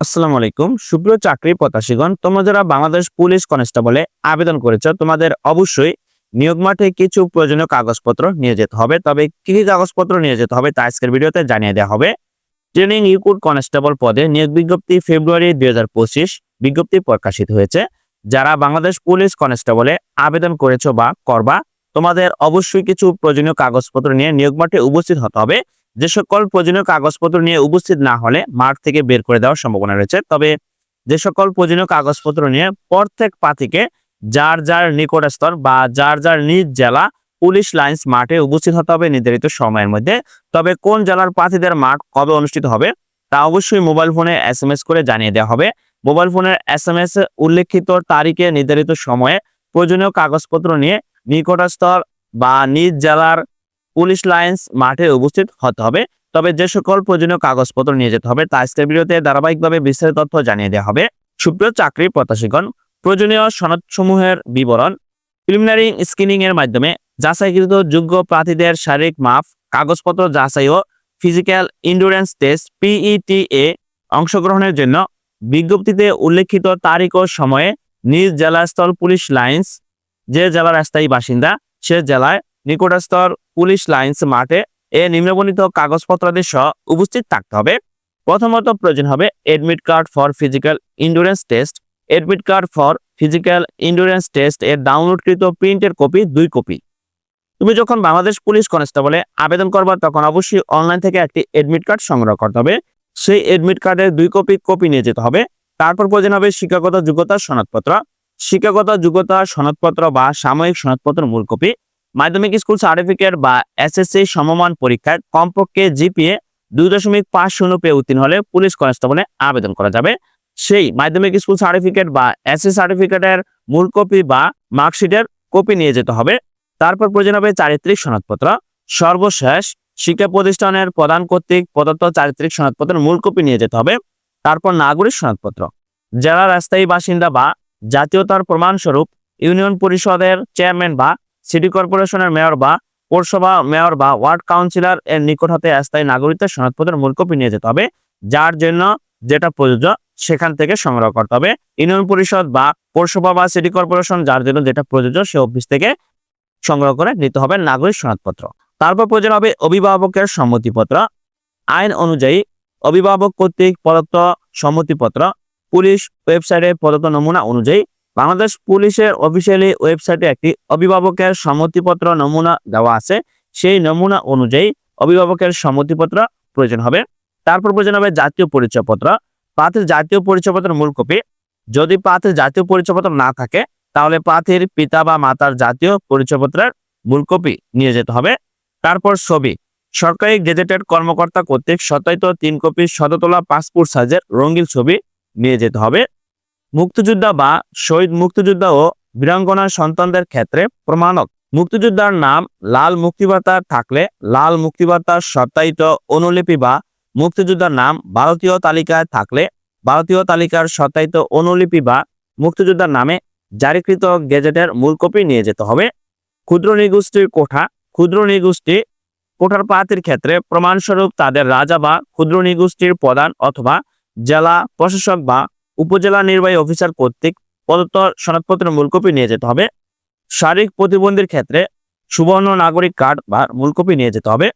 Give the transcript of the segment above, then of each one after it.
আসসালামু আলাইকুম। সুপ্রিয় চাকরি প্রত্যাশীগণ, তোমরা যারা বাংলাদেশ পুলিশ কনস্টেবলে আবেদন করেছ, তোমাদের অবশ্যই নিয়োগ মাঠে কিছু প্রয়োজনীয় কাগজপত্র নিয়ে যেতে হবে। তবে কি কি কাগজপত্র নিয়ে যেতে হবে তা আজকের ভিডিওতে জানিয়ে দেওয়া হবে। ট্রেনিং ইউকুট কনস্টেবল পদে নিয়োগ বিজ্ঞপ্তি ফেব্রুয়ারি দুই হাজার পঁচিশ বিজ্ঞপ্তি প্রকাশিত হয়েছে। যারা বাংলাদেশ পুলিশ কনস্টেবলে আবেদন করেছ বা করবা, তোমাদের অবশ্যই কিছু প্রয়োজনীয় কাগজপত্র নিয়ে নিয়োগ মাঠে উপস্থিত হতে হবে। যে সকল প্রয়োজনীয় কাগজপত্র নিয়ে উপস্থিত না হলে মাঠ থেকে বের করে দেওয়ার সম্ভাবনা রয়েছে। তবে যে সকল প্রয়োজনীয় কাগজপত্র নিয়ে প্রত্যেক প্রার্থীকে যার যার নিকটস্থল বা যার যার নিজ জেলা পুলিশ লাইন্স মাঠে উপস্থিত হতে হবে নির্ধারিত সময়ের মধ্যে। তবে কোন জেলার প্রার্থীদের মাঠ কবে অনুষ্ঠিত হবে তা অবশ্যই মোবাইল ফোনে এস করে জানিয়ে দেওয়া হবে। মোবাইল ফোনের এস এম এস উল্লেখিত তারিখে নির্ধারিত সময়ে প্রয়োজনীয় কাগজপত্র নিয়ে নিকটস্থল বা নিজ জেলার পুলিশ লাইন্স মাঠে উপস্থিত হতে হবে। তবে যে সকল প্রয়োজনীয় কাগজপত্র নিয়ে যেতে হবে, তা আজকের ভিডিওতে ধারাবাহিকভাবে বিস্তারিত তথ্য জানিয়ে দেওয়া হবে। সুপ্রিয় চাকরি প্রত্যাশীগণ, প্রয়োজনীয় সনদসমূহের বিবরণ প্রিলিমিনারি স্ক্রিনিং এর মাধ্যমে যাচাইকৃত যোগ্য প্রার্থীদের শারীরিক মাপ, কাগজপত্র যাচাই ও ফিজিক্যাল ইন্ডুরেন্স টেস্ট পিইটিএ অংশগ্রহণের জন্য বিজ্ঞপ্তিতে উল্লেখিত তারিখ ও সময়ে নিজ জেলাস্থল পুলিশ লাইন্স, যে জেলার স্থায়ী বাসিন্দা, সে জেলায় নিকটস্থল পুলিশ লাইন্স মাঠে এ নিম্নবর্ণিত কাগজপত্রাদি সহ উপস্থিত থাকতে হবে। প্রথমত প্রয়োজন হবে admit card for physical endurance test admit card for physical endurance test এর ডাউনলোডকৃত প্রিন্টের কপি দুই কপি তুমি যখন বাংলাদেশ পুলিশ কনস্টেবলে আবেদন করবা, তখন অবশ্যই অনলাইন থেকে একটি এডমিট কার্ড সংগ্রহ করতে হবে। সেই এডমিট কার্ডের দুই কপি কপি নিয়ে যেতে হবে। তারপর প্রয়োজন হবে শিক্ষাগত যোগ্যতার সনদপত্র। শিক্ষাগত যোগ্যতা সনদপত্র বা সাময়িক সনদপত্র মূল কপি মাধ্যমিক স্কুল সার্টিফিকেট বা এসএসসি সমমান পরীক্ষায় কমপক্ষে জিপিএ দুই দশমিক পাঁচ শূন্য পেয়ে উত্তীর্ণ হলে পুলিশ কনস্টেবলে আবেদন করা যাবে। সেই মাধ্যমিক স্কুল সার্টিফিকেট বা এসএসসি সার্টিফিকেটের মূল কপি বা মার্কশিটের কপি নিয়ে যেতে হবে। তারপর প্রয়োজন হবে চারিত্রিক সনদপত্র। সর্বশেষ শিক্ষা প্রতিষ্ঠানের প্রধান কর্তৃক প্রদত্ত চারিত্রিক সনদপত্রের মূল কপি নিয়ে যেতে হবে। তারপর নাগরিক সনদপত্র। জেলার স্থায়ী বাসিন্দা বা জাতীয়তার প্রমাণস্বরূপ ইউনিয়ন পরিষদের চেয়ারম্যান বা সিটি কর্পোরেশনের মেয়র বা পৌরসভা মেয়র বা ওয়ার্ড কাউন্সিলর এর নিকট হতে স্থায়ী নাগরিকত্বের সনদপত্রের মূল কপি নিয়ে যেতে হবে, যার জন্য যেটা প্রযোজ্য সেখান থেকে সংগ্রহ করতে হবে। ইউনিয়ন পরিষদ বা পৌরসভা বা সিটি কর্পোরেশন যার জন্য যেটা প্রযোজ্য সে অফিস থেকে সংগ্রহ করে নিতে হবে নাগরিক সনদপত্র। তারপর প্রয়োজন হবে অভিভাবকের সম্মতিপত্র। আইন অনুযায়ী অভিভাবক কর্তৃক প্রদত্ত সম্মতিপত্র, পুলিশ ওয়েবসাইটে প্রদত্ত নমুনা অনুযায়ী বাংলাদেশ পুলিশের অফিসিয়ালি ওয়েবসাইটে একটি অভিভাবকের সম্মতিপত্র নমুনা দেওয়া আছে। সেই নমুনা অনুযায়ী অভিভাবকের সম্মতিপত্র প্রয়োজন হবে। তারপর প্রয়োজন হবে জাতীয় পরিচয়পত্র। প্রার্থীর জাতীয় পরিচয়পত্রের মূল কপি। যদি প্রার্থীর জাতীয় পরিচয়পত্র না থাকে, তাহলে প্রার্থীর পিতা বা মাতার জাতীয় পরিচয়পত্রের মূল কপি নিয়ে যেতে হবে। তারপর ছবি। সরকারি গেজেটেড কর্মকর্তা কর্তৃক সত্যায়িত তিন কপি শততলা পাসপোর্ট সাইজের রঙিন ছবি নিয়ে যেতে হবে। মুক্তিযোদ্ধা বা শহীদ মুক্তিযোদ্ধা ও বীরাঙ্গনার সন্তানদের ক্ষেত্রে প্রমাণক। মুক্তিযোদ্ধার নাম লাল মুক্তিবার্তা থাকলে লাল মুক্তিবার্তার সত্যায়িত অনুলিপি বা মুক্তিযোদ্ধার নাম ভারতীয় তালিকায় থাকলে ভারতীয় তালিকার সত্যায়িত অনুলিপি বা মুক্তিযোদ্ধার নামে জারিকৃত গেজেটের মূল কপি নিয়ে যেতে হবে। ক্ষুদ্র নিগোষ্ঠীর কোঠা। ক্ষুদ্র নিগোষ্ঠী কোঠার প্রার্থীর ক্ষেত্রে প্রমাণস্বরূপ তাদের রাজা বা ক্ষুদ্র নিগোষ্ঠীর প্রধান অথবা জেলা প্রশাসক বা উপজেলা নির্বাহী অফিসার কর্তৃক প্রদত্ত সনদপত্রের মূলকপি নিয়ে যেতে হবে। শারীরিক প্রতিবন্ধীর ক্ষেত্রে সুবর্ণ নাগরিক কার্ড বা মূলকপি নিয়ে যেতে হবে।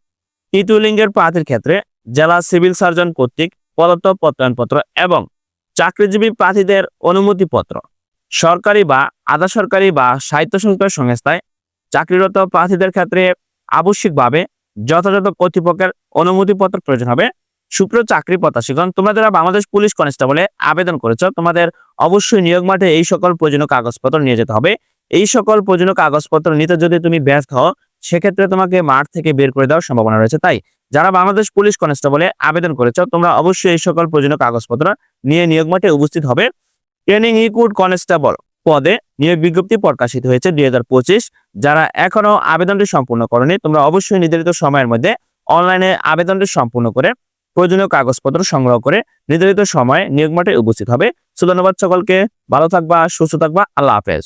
তৃতীয় লিঙ্গের প্রার্থীর ক্ষেত্রে জেলা সিভিল সার্জন কর্তৃক প্রদত্ত প্রত্যয়নপত্র এবং চাকরিজীবী প্রার্থীদের অনুমতিপত্র। সরকারি বা আধা সরকারি বা স্বায়ত্তশাসিত সংস্থায় চাকরিরত প্রার্থীদের ক্ষেত্রে আবশ্যিকভাবে যথাযথ কর্তৃপক্ষের অনুমতিপত্র প্রয়োজন হবে। শুক্র চাকরি প্রত্যাশীগণ, তোমরা যারা বাংলাদেশ পুলিশ কনস্টেবলে আবেদন করেছ, তোমাদের অবশ্যই নিয়োগ মাঠে এই সকল প্রয়োজনীয় কাগজপত্র নিয়ে যেতে হবে। এই সকল প্রয়োজনীয় কাগজপত্র নিতে যদি তুমি ব্যর্থ হও, সেক্ষেত্রে তোমাকে মাঠ থেকে বের করে দেওয়ার সম্ভাবনা রয়েছে। তাই, যারা বাংলাদেশ পুলিশ কনস্টেবলে আবেদন করেছ, তোমরা অবশ্যই এই সকল প্রয়োজনীয় কাগজপত্র নিয়ে নিয়োগ মাঠে উপস্থিত হবে। ট্রেনিং ইকুড কনস্টেবল পদে নিয়োগ বিজ্ঞপ্তি প্রকাশিত হয়েছে দুই হাজার পঁচিশ। যারা এখনও আবেদনটি সম্পূর্ণ করেনি, তোমরা অবশ্যই নির্ধারিত সময়ের মধ্যে অনলাইনে আবেদনটি সম্পূর্ণ করে প্রয়োজনীয় কাগজপত্র সংগ্রহ করে নির্ধারিত সময়ে নিয়োগ মাঠে উপস্থিত হবে। সুধন্যবাদ সকলকে। ভালো থাকবা, সুস্থ থাকবা। আল্লাহ হাফেজ।